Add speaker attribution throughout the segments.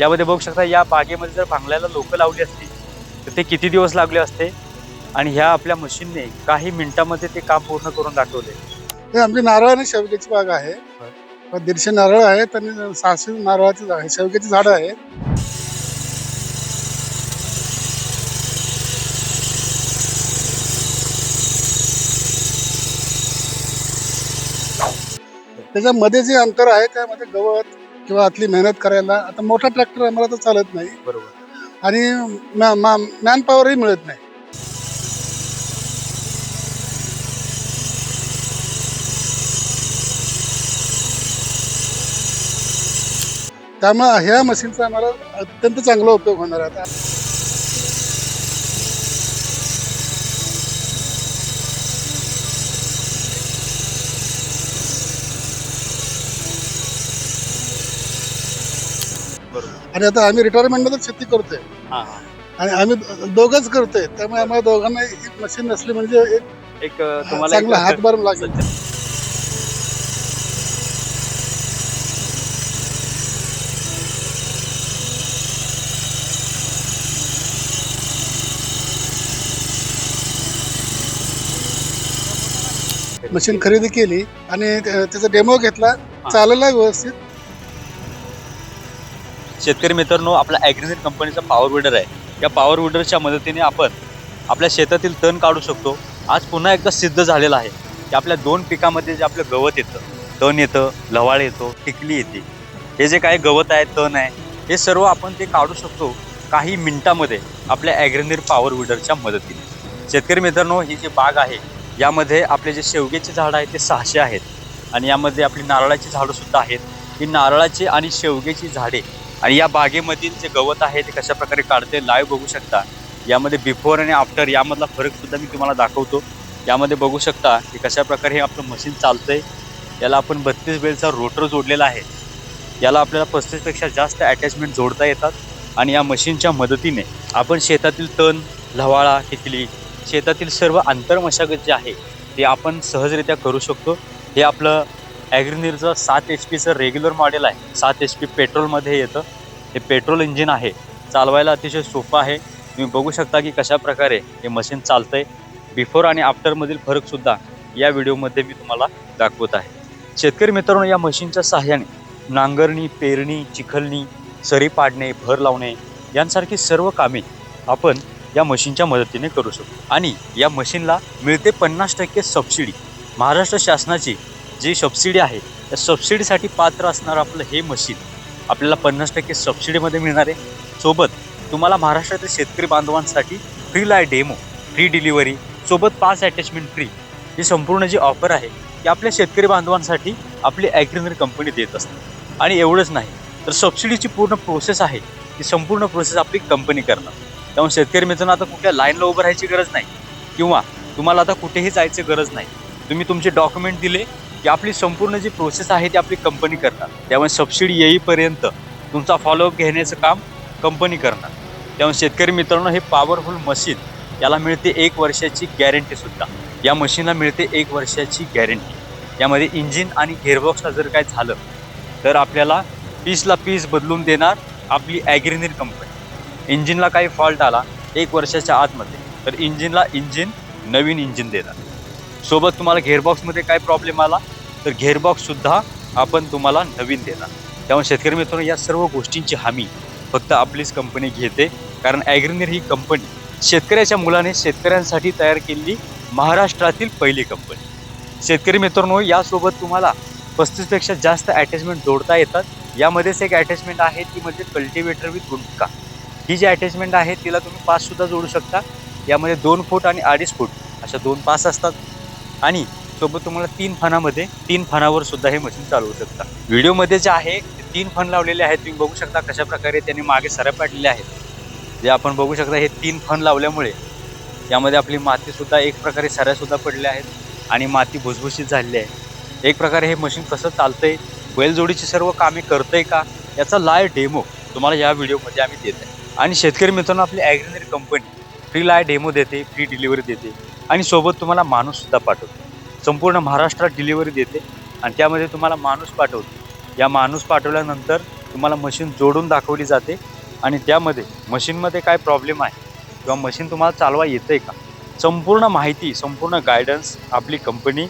Speaker 1: यामध्ये बघू शकता या बागेमध्ये जर बांगल्याला लोक लावली असती तर ते किती दिवस लागले असते? आणि ह्या आपल्या मशीनने काही मिनिटामध्ये ते काम पूर्ण करून दाखवले.
Speaker 2: हे आमची नारळ आणि शेवग्याची बाग आहे. दीडशे नारळ आहेत आणि सहाशे नारळाची झाड- शेवग्याची झाडं आहेत. त्याच्यामध्ये जे अंतर आहे त्यामध्ये गवत किंवा आतली मेहनत करायला आता मोठा ट्रॅक्टर आम्हाला तर चालत नाही.
Speaker 1: बरोबर.
Speaker 2: आणि मॅन पॉवरही मिळत नाही. त्यामुळे ह्या मशीनचा आम्हाला अत्यंत चांगला उपयोग होणार आहे आता. आणि आता आम्ही रिटायरमेंटमध्ये शेती करतोय.
Speaker 1: हा. हा
Speaker 2: आणि आम्ही दोघंच करतोय. त्यामुळे आम्हाला दोघांना एक मशीन नसली म्हणजे एक
Speaker 1: एक अ, तुम्हाला
Speaker 2: चांगला
Speaker 1: एक-
Speaker 2: हातभार लागेल. मशीन खरेदी केली आणि त्या- त्याचा डेमो घेतला. चालला व्यवस्थित.
Speaker 1: शेतकरी मित्रांनो आपला ॲग्रिनेट कंपनीचा पॉवर विडर आहे. या पॉवर विडरच्या मदतीने आपण आपल्या शेतातील तण काढू शकतो. आज पुन्हा एकदा सिद्ध झालेलं आहे की आपल्या दोन पिकामध्ये जे आपलं गवत येतं तण येतं लवाळ येतो टिकली येते. हे जे काही गवत आहे तण आहे हे सर्व आपण ते काढू शकतो काही मिनिटामध्ये आपल्या ॲग्रेनेर पॉवर विडरच्या मदतीने. शेतकरी मित्रांनो ही जी बाग आहे यामध्ये आपले जे शेवग्याचे झाडं आहेत ते सहाशे आहेत. आणि यामध्ये आपली नारळाची झाडंसुद्धा आहेत. ही नारळाची आणि शेवग्याची झाडे आणि या बागेमधील जे गवत आहे ते कशा प्रकारे काढते लाईव्ह बघू शकता. यामध्ये बिफोर आणि आफ्टर यामधला फरक सुद्धा मी तुम्हाला दाखवतो. यामध्ये बघू शकता की कशा प्रकारे हे आपलं मशीन चालतंय. याला आपण बत्तीस बेलचा रोटर जोडलेला आहे. याला आपल्याला पस्तीसपेक्षा जास्त अटॅचमेंट जोडता येतात. आणि या मशीनच्या मदतीने आपण शेतातील तण लवाळा टिकली शेतातील सर्व आंतरमशागत जे आहे ते आपण सहजरित्या करू शकतो. हे आपलं ॲग्रिनीरचं सात एच पीचं रेग्युलर मॉडेल आहे. सात एच पी पेट्रोलमध्ये येतं. हे पेट्रोल इंजिन आहे. चालवायला अतिशय सोपं आहे. तुम्ही बघू शकता की कशा प्रकारे हे मशीन चालतंय. बिफोर आणि आफ्टरमधील फरकसुद्धा या व्हिडिओमध्ये मी तुम्हाला दाखवत आहे. शेतकरी मित्रांनो या मशीनच्या सहाय्याने नांगरणी पेरणी चिखलणी सरी पाडणे भर लावणे यांसारखी सर्व कामे आपण या मशीनच्या मदतीने करू शकतो. आणि या मशीनला मिळते पन्नास टक्के सबसिडी महाराष्ट्र शासनाची जी सबसिडी आहे त्या सबसिडीसाठी पात्र असणारं आपलं हे मशीन आपल्याला पन्नास टक्के सबसिडीमध्ये मिळणार आहे. सोबत तुम्हाला महाराष्ट्रातील शेतकरी बांधवांसाठी फ्री लाय डेमो फ्री डिलिव्हरी सोबत पाच अटॅचमेंट फ्री ही संपूर्ण जी ऑफर आहे ती आपल्या शेतकरी बांधवांसाठी आपली ॲग्रिनरी कंपनी देत असते. आणि एवढंच नाही तर सबसिडीची पूर्ण प्रोसेस आहे ती संपूर्ण प्रोसेस आपली कंपनी करणार. त्यामुळे शेतकरी मित्रांनो आता कुठल्या लाईनला उभं राहायची गरज नाही. किंवा तुम्हाला आता कुठेही जायची गरज नाही. तुम्ही तुमचे डॉक्युमेंट दिले की आपली संपूर्ण जी प्रोसेस आहे ती आपली कंपनी करणार. त्यामुळे सबसिडी येईपर्यंत तुमचा फॉलोअप घेण्याचं काम कंपनी करणार. त्यामुळे शेतकरी मित्रांनो हे पॉवरफुल मशीन याला मिळते एक वर्षाची गॅरंटी सुद्धा. या मशीनला मिळते एक वर्षाची गॅरंटी यामध्ये इंजिन आणि गेअरबॉक्सला जर काय झालं तर आपल्याला पीसला पीस बदलून देणार आपली ॲग्रिनीर कंपनी इंजिनला काही फॉल्ट आला एक वर्षाच्या आतमध्ये तर इंजिनला इंजिन नवीन इंजिन देणार. सोबत तुम्हाला गेअरबॉक्समध्ये काय प्रॉब्लेम आला तर गेअरबॉक्ससुद्धा आपण तुम्हाला नवीन देणार. त्यामुळे शेतकरी मित्रांनो या सर्व गोष्टींची हमी फक्त आपलीच कंपनी घेते. कारण ॲग्रिनीर ही कंपनी शेतकऱ्याच्या मुलाने शेतकऱ्यांसाठी तयार केलेली महाराष्ट्रातील पहिली कंपनी शेतकरी मित्रांनो यासोबत तुम्हाला पस्तीसपेक्षा जास्त अटॅचमेंट जोडता येतात. यामध्येच एक अटॅचमेंट आहे ती म्हणजे कल्टिवेटर विथ गुंटका ही जी अटॅचमेंट आहे तिला तुम्ही पाससुद्धा जोडू शकता. यामध्ये दोन फूट आणि अडीच फूट अशा दोन पास असतात. आणि सोबत तुम्हाला तीन फणामध्ये तीन फणावर सुद्धा हे मशीन चालवू शकता. व्हिडिओमध्ये जे आहे तीन फण लावलेले आहेत. तुम्ही बघू शकता कशा प्रकारे त्यांनी मागे सऱ्या पाडलेल्या आहेत. जे आपण बघू शकता हे तीन फण लावल्यामुळे यामध्ये आपली मातीसुद्धा एक प्रकारे सऱ्यासुद्धा पडल्या आहेत आणि माती भुसभुशीत झालेली आहे. एक प्रकारे हे मशीन कसं चालतंय बैलजोडीची सर्व कामे करतंय का याचा लाय डेमो तुम्हाला या व्हिडिओमध्ये आम्ही देत आहे. आणि शेतकरी मित्रांनो आपली ॲग्रिनरी कंपनी फ्री लाय डेमो देते फ्री डिलिव्हरी देते. आणि सोबत तुम्हाला माणूससुद्धा पाठवतो. संपूर्ण महाराष्ट्रात डिलिव्हरी देते आणि त्यामध्ये तुम्हाला माणूस पाठवतो. या माणूस पाठवल्यानंतर तुम्हाला मशीन जोडून दाखवली जाते आणि त्यामध्ये मशीनमध्ये काय प्रॉब्लेम आहे किंवा मशीन तुम्हाला चालवा येतंय का? संपूर्ण माहिती संपूर्ण गायडन्स आपली कंपनी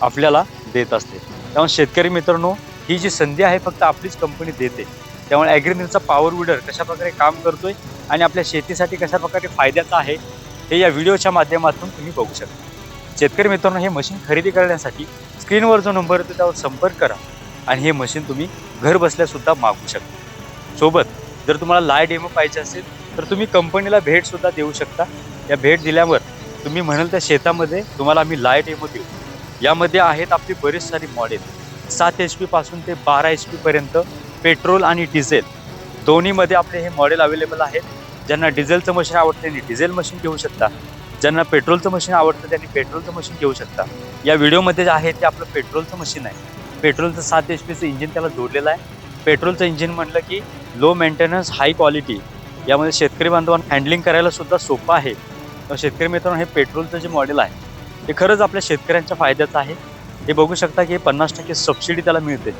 Speaker 1: आपल्याला देत असते. त्यामुळे शेतकरी मित्रांनो ही जी संधी आहे फक्त आपलीच कंपनी देते. त्यामुळे ॲग्रिमिलचा पॉवर विडर कशाप्रकारे काम करतोय आणि आपल्या शेतीसाठी कशाप्रकारे फायद्याचं आहे हे या व्हिडिओच्या माध्यमातून तुम्ही बघू शकता. शेतकरी मित्रांनो हे मशीन खरेदी करण्यासाठी स्क्रीनवर जो नंबर येतो त्यावर संपर्क करा आणि हे मशीन तुम्ही घर बसल्यासुद्धा मागू शकता. सोबत जर तुम्हाला लाय डेमो पाहिजे असेल तर तुम्ही कंपनीला भेटसुद्धा देऊ शकता. या भेट दिल्यावर तुम्ही म्हणाल त्या शेतामध्ये तुम्हाला आम्ही लाय डेमो देऊ. यामध्ये आहेत आपली बरेच सारी मॉडेल सात एच पीपासून ते बारा एच पीपर्यंत पेट्रोल आणि डिझेल. दोन्हीमध्ये आपले हे मॉडेल अवेलेबल आहेत. ज्यांना डिझेलचं मशीन आवडतं त्यांनी डिझेल मशीन घेऊ शकता. ज्यांना पेट्रोलचं मशीन आवडतं त्यांनी पेट्रोलचं मशीन घेऊ शकता. या व्हिडिओमध्ये जे आहे ते आपलं पेट्रोलचं मशीन आहे. पेट्रोलचं सात एच पीचं इंजिन त्याला जोडलेलं आहे. पेट्रोलचं इंजिन म्हटलं की लो मेंटेनन्स हाय क्वालिटी यामध्ये शेतकरी बांधवांना हँडलिंग करायला सुद्धा सोपं आहे. शेतकरी मित्रांनो हे पेट्रोलचं जे मॉडेल आहे ते खरंच आपल्या शेतकऱ्यांच्या फायद्याचं आहे. हे बघू शकता की पन्नास टक्के सबसिडी त्याला मिळते.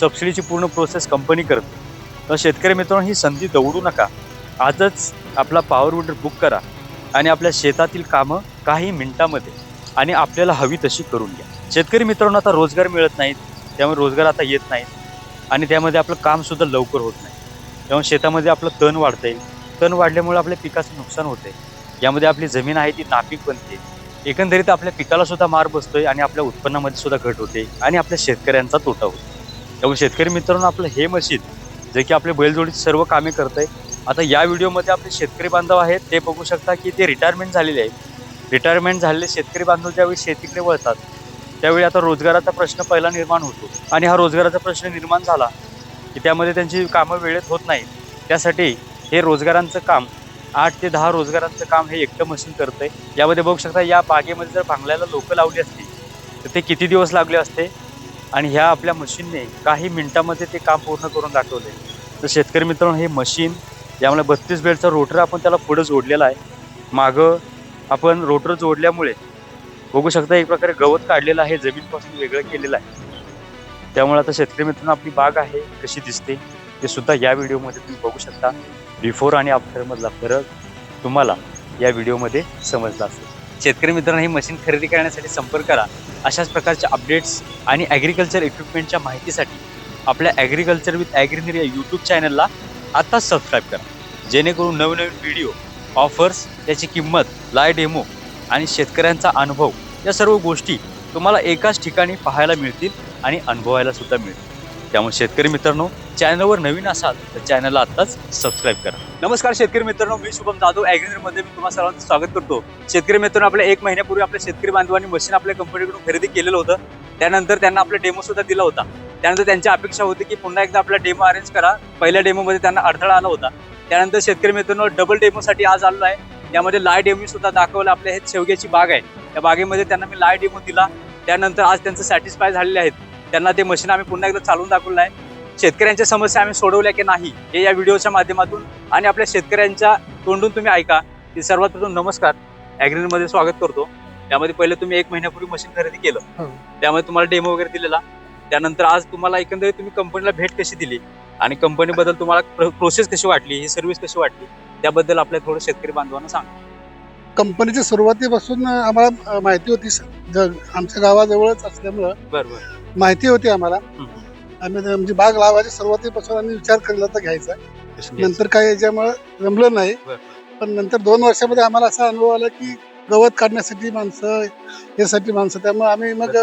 Speaker 1: सबसिडीची पूर्ण प्रोसेस कंपनी करते. तर शेतकरी मित्रांनो ही संधी दवडू नका. आजच आपला पॉवर विडर बुक करा आणि आपल्या शेतातील कामं काही मिनिटामध्ये आणि आपल्याला हवी तशी करून घ्या. शेतकरी मित्रांनो आता रोजगार मिळत नाहीत त्यामुळे रोजगार आता येत नाहीत आणि त्यामध्ये आपलं कामसुद्धा लवकर होत नाही. त्यामुळे शेतामध्ये आपलं तण वाढतंय. तण वाढल्यामुळे आपल्या पिकाचं नुकसान होतंय. यामध्ये आपली जमीन आहे ती नापीक बनते. एकंदरीत आपल्या पिकाला सुद्धा मार बसतोय आणि आपल्या उत्पन्नामध्ये सुद्धा घट होते आणि आपल्या शेतकऱ्यांचा तोटा होतो. त्यामुळे शेतकरी मित्रांनो आपलं हे मशीन जे की आपले बैलजोडीची सर्व कामे करत आहे आता या व्हिडिओमध्ये आपले शेतकरी बांधव आहेत ते बघू शकता की ते रिटायरमेंट झालेले आहेत. रिटायरमेंट झालेले शेतकरी बांधव ज्यावेळी शेतीकडे वळतात त्यावेळी आता रोजगाराचा प्रश्न पहिला निर्माण होतो. आणि हा रोजगाराचा प्रश्न निर्माण झाला की त्यामध्ये त्यांची कामं वेळेत होत नाही त्यासाठी हे रोजगारांचं काम आठ ते दहा रोजगारांचं काम हे एकटं मशीन करतं आहे यामध्ये बघू शकता या बागेमध्ये जर भांगल्याला लोकं लावली असती तर ते किती दिवस लागले असते? आणि ह्या आपल्या मशीनने काही मिनिटामध्ये ते काम पूर्ण करून दाखवले तर शेतकरी मित्रांनो हे मशीन यामुळे बत्तीस बेडचा रोटर आपण त्याला पुढं जोडलेला आहे. मागं आपण रोटर जोडल्यामुळे बघू शकता एक प्रकारे गवत काढलेलं आहे जमीनपासून वेगळं केलेलं आहे. त्यामुळे आता शेतकरी मित्रांनो आपली बाग आहे कशी दिसते ते सुद्धा या व्हिडिओमध्ये तुम्ही बघू शकता. बिफोर आणि आफ्टरमधला फरक तुम्हाला या व्हिडिओमध्ये समजला असेल. शेतकरी मित्रांनो ही मशीन खरेदी करण्यासाठी संपर्क करा. अशाच प्रकारच्या अपडेट्स आणि ॲग्रिकल्चर इक्विपमेंटच्या माहितीसाठी आपल्या ॲग्रिकल्चर विथ ॲग्रिनर या यूट्यूब चॅनलला आत्ताच सबस्क्राईब करा. जेणेकरून नवनवीन व्हिडिओ ऑफर्स त्याची किंमत लाय डेमो आणि शेतकऱ्यांचा अनुभव या सर्व गोष्टी तुम्हाला एकाच ठिकाणी पाहायला मिळतील आणि अनुभवायला सुद्धा मिळतील. त्यामुळे शेतकरी मित्रांनो चॅनलवर नवीन असाल तर चॅनलला आत्ताच सबस्क्राईब करा. नमस्कार शेतकरी मित्रांनो मी शुभम जाधव. मध्ये मी तुम्हाला सर्वांचं स्वागत करतो. शेतकरी मित्रांनो आपल्या एक महिन्यापूर्वी आपल्या शेतकरी बांधवांनी मशीन आपल्या कंपनीकडून खरेदी केलेलं होतं. त्यानंतर त्यांना आपला डेमो सुद्धा दिला होता. त्यानंतर त्यांची अपेक्षा होती की पुन्हा एकदा आपला डेमो अरेंज करा. पहिल्या डेमोमध्ये त्यांना अडथळा आला होता. त्यानंतर शेतकरी मित्रांनो डबल डेमोसाठी आज आलेलो आहे. त्यामध्ये लाय डेमो सुद्धा दाखवलं आपल्या हे शेवग्याची बाग आहे. त्या बागेमध्ये त्यांना मी लाय डेमो दिला. त्यानंतर आज त्यांचं सॅटिस्फाय झालेले आहेत. त्यांना ते मशीन आम्ही पुन्हा एकदा चालवून दाखवलं आहे. शेतकऱ्यांच्या समस्या आम्ही सोडवल्या की नाही हे या व्हिडिओच्या माध्यमातून आणि आपल्या शेतकऱ्यांच्या तोंडून तुम्ही ऐका. की सर्वात प्रथम नमस्कार. ॲग्रीमध्ये स्वागत करतो. त्यामध्ये पहिले तुम्ही एक महिन्यापूर्वी मशीन खरेदी केलं.
Speaker 2: हो.
Speaker 1: त्यामध्ये तुम्हाला डेमो वगैरे दिलेला. त्यानंतर आज तुम्हाला एकंदरीत तुम्ही कंपनीला भेट कशी दिली? आणि कंपनीबद्दल तुम्हाला प्रोसेस कशी वाटली? ही सर्व्हिस कशी वाटली? त्याबद्दल आपल्या थोडं शेतकरी बांधवांना सांगा.
Speaker 2: कंपनीच्या सुरुवातीपासून आम्हाला माहिती होती आमच्या गावाजवळच असल्यामुळं
Speaker 1: बरं बरं.
Speaker 2: माहिती होती आम्हाला. आम्ही म्हणजे बाग लावायच्या सुरुवातीपासून आम्ही विचार केला होता घ्यायचा.
Speaker 1: नंतर
Speaker 2: काय याच्यामुळे जमलं नाही. पण नंतर दोन वर्षामध्ये आम्हाला असा अनुभव आला की गवत काढण्यासाठी माणसं यासाठी माणसं. त्यामुळे आम्ही मग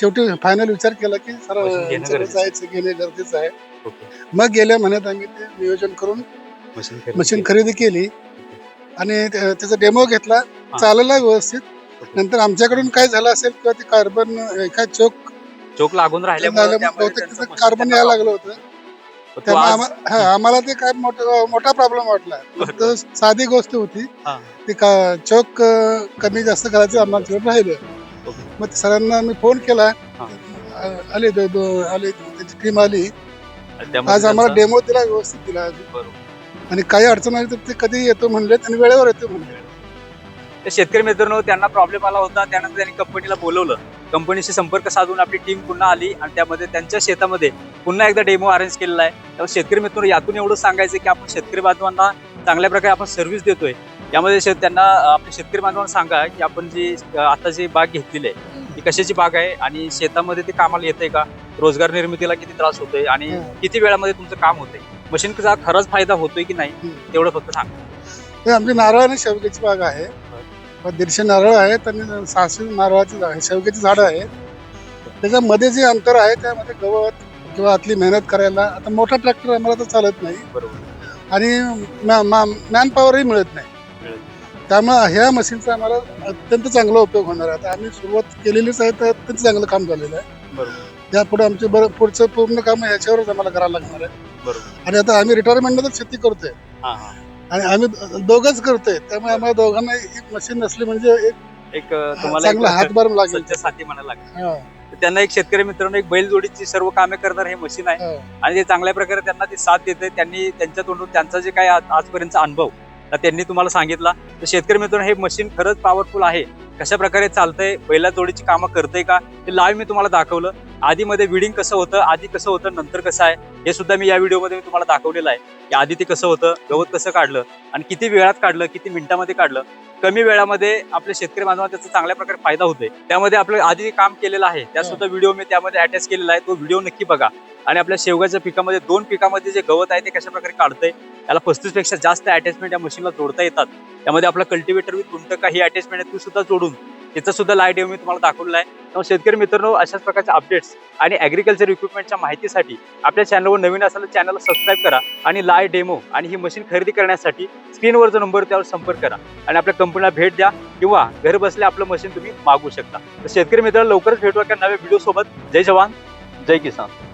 Speaker 2: शेवटी फायनल विचार केला की सर जायचं घेणे गरजेचं आहे. मग गेल्या महिन्यात आम्ही ते नियोजन करून
Speaker 1: मशीन खरेदी
Speaker 2: मशीन
Speaker 1: केली.
Speaker 2: आणि त्या- त्याचा डेमो घेतला. चालला व्यवस्थित. नंतर आमच्याकडून काय झालं असेल किंवा ते कार्बन काय चोक
Speaker 1: चोक लागून राहिल्यामुळे त्यांचं
Speaker 2: कार्बन यायला लागलं होतं. त्यामुळे हा, आम्हाला ते काय मोठा प्रॉब्लेम वाटला. साधी गोष्ट होती. ते का चोक कमी जास्त करायचं आम्हाला राहिलं. मग सरांना मी फोन केला. आले दो- दो- आले त्याची टीम आली. आज आम्हाला डेमो दिला व्यवस्थित दिला
Speaker 1: बरोबर.
Speaker 2: आणि काही अडचण आली तर ते कधी येतो म्हणले आणि वेळेवर येतो म्हणले
Speaker 1: ते शेतकरी मित्रांनो त्यांना प्रॉब्लेम आला होता. त्यानंतर त्यांनी कंपनीला बोलवलं. कंपनीशी संपर्क साधून आपली टीम पुन्हा आली आणि त्यामध्ये त्यांच्या शेतामध्ये पुन्हा एकदा डेमो अरेंज केलेला आहे. त्यामुळे शेतकरी मित्रांनो यातून एवढं सांगायचं की आपण शेतकरी बांधवांना चांगल्या प्रकारे आपण सर्व्हिस देतोय. यामध्ये शेत त्यांना आपल्या शेतकरी बांधवांना सांगा की आपण जी आता जी बाग घेतलेली आहे ती कशाची बाग आहे आणि शेतामध्ये ते कामाला येते का? रोजगार निर्मितीला किती त्रास होतोय आणि. किती वेळामध्ये तुमचं काम होतंय? मशीनचा खरंच फायदा होतोय की नाही. तेवढं फक्त सांगा.
Speaker 2: हे आमची नारळ आणि शेवग्याची बाग आहे. दीडशे नारळ आहेत आणि सहाशे नारळाची झाड- शेवग्याची झाडं आहेत. त्याच्यामध्ये जे अंतर आहे त्यामध्ये गवत किंवा आतली मेहनत करायला आता मोठा ट्रॅक्टर आम्हाला तर चालत नाही.
Speaker 1: बरोबर.
Speaker 2: आणि मॅन पॉवरही मिळत नाही. त्यामुळे ह्या मशीनचा आम्हाला अत्यंत चांगला उपयोग होणार आहे. आता आम्ही सुरुवात केलेलीच आहे तर अत्यंत चांगलं काम झालेलं आहे.
Speaker 1: बरोबर.
Speaker 2: यापुढे आमचे बरं पुढचं पूर्ण काम ह्याच्यावरच आम्हाला करावं लागणार आहे.
Speaker 1: बरोबर.
Speaker 2: आणि आता आम्ही रिटायरमेंट नंतर शेती करतोय. आणि आम्ही दोघंच करतोय. त्यामुळे आम्हाला दोघांना ही मशीन नसली म्हणजे एक
Speaker 1: एक तुम्हाला
Speaker 2: चांगला
Speaker 1: एक
Speaker 2: हातभार
Speaker 1: साथी म्हणायला लागेल.
Speaker 2: हा,
Speaker 1: त्यांना एक शेतकरी मित्रांनो एक बैलजोडीची सर्व कामे करणार हे मशीन आहे. आणि ते चांगल्या प्रकारे त्यांना ती साथ देते त्यांनी त्यांच्या तोंडून त्यांचा जे काही आज- आजपर्यंतचा अनुभव त्यांनी तुम्हाला सांगितला. तर शेतकरी मित्रांनो हे मशीन खरंच पॉवरफुल आहे. कशा प्रकारे चालतंय बैला जोडीची कामं करतंय का ते लाईव्ह मी तुम्हाला दाखवलं. आधीमध्ये विडिंग कसं होतं आधी कसं होतं नंतर कसं आहे हे सुद्धा मी या व्हिडिओमध्ये मी तुम्हाला दाखवलेलं आहे. की आधी ते कसं होतं गवत कसं काढलं आणि किती वेळात काढलं किती मिनिटामध्ये काढलं. कमी वेळामध्ये आपल्या शेतकरी बांधवांना त्याचा चांगल्या प्रकारे फायदा होतोय. त्यामध्ये आपलं आधी काम केलेलं आहे त्या सुद्धा व्हिडिओ मी त्यामध्ये अटॅच केलेला आहे. तो व्हिडिओ नक्की बघा. आणि आपल्या शेवगाच्या पिकामध्ये दोन पिकामध्ये जे गवत आहे ते कशा प्रकारे काढतंय त्याला पस्तीसपेक्षा जास्त अटॅचमेंट या मशीनला जोडता येतात. त्यामध्ये आपला कल्टिवेटर विथ तुंटका ही अटॅचमेंट आहे ती सुद्धा जोडून त्याचा सुद्धा लाइट मी तुम्हाला दाखवलेला आहे. त्यामुळे शेतकरी मित्रांनो अशाच प्रकारच्या अपडेट्स आणि ॲग्रिकल्चर इक्विपमेंटच्या माहितीसाठी आपल्या चॅनलवर नवीन असेल तर चॅनलला सबस्क्राईब करा आणि लाय डेमो आणि ही मशीन खरेदी करण्यासाठी स्क्रीनवर जो नंबर त्यावर संपर्क करा. आणि आपल्या कंपनीला भेट द्या किंवा घर बसल्या आपलं मशीन तुम्ही मागवू शकता. तर शेतकरी मित्रांनो लवकरच भेटू एका नव्या व्हिडिओ सोबत. जय जवान. जय किसान.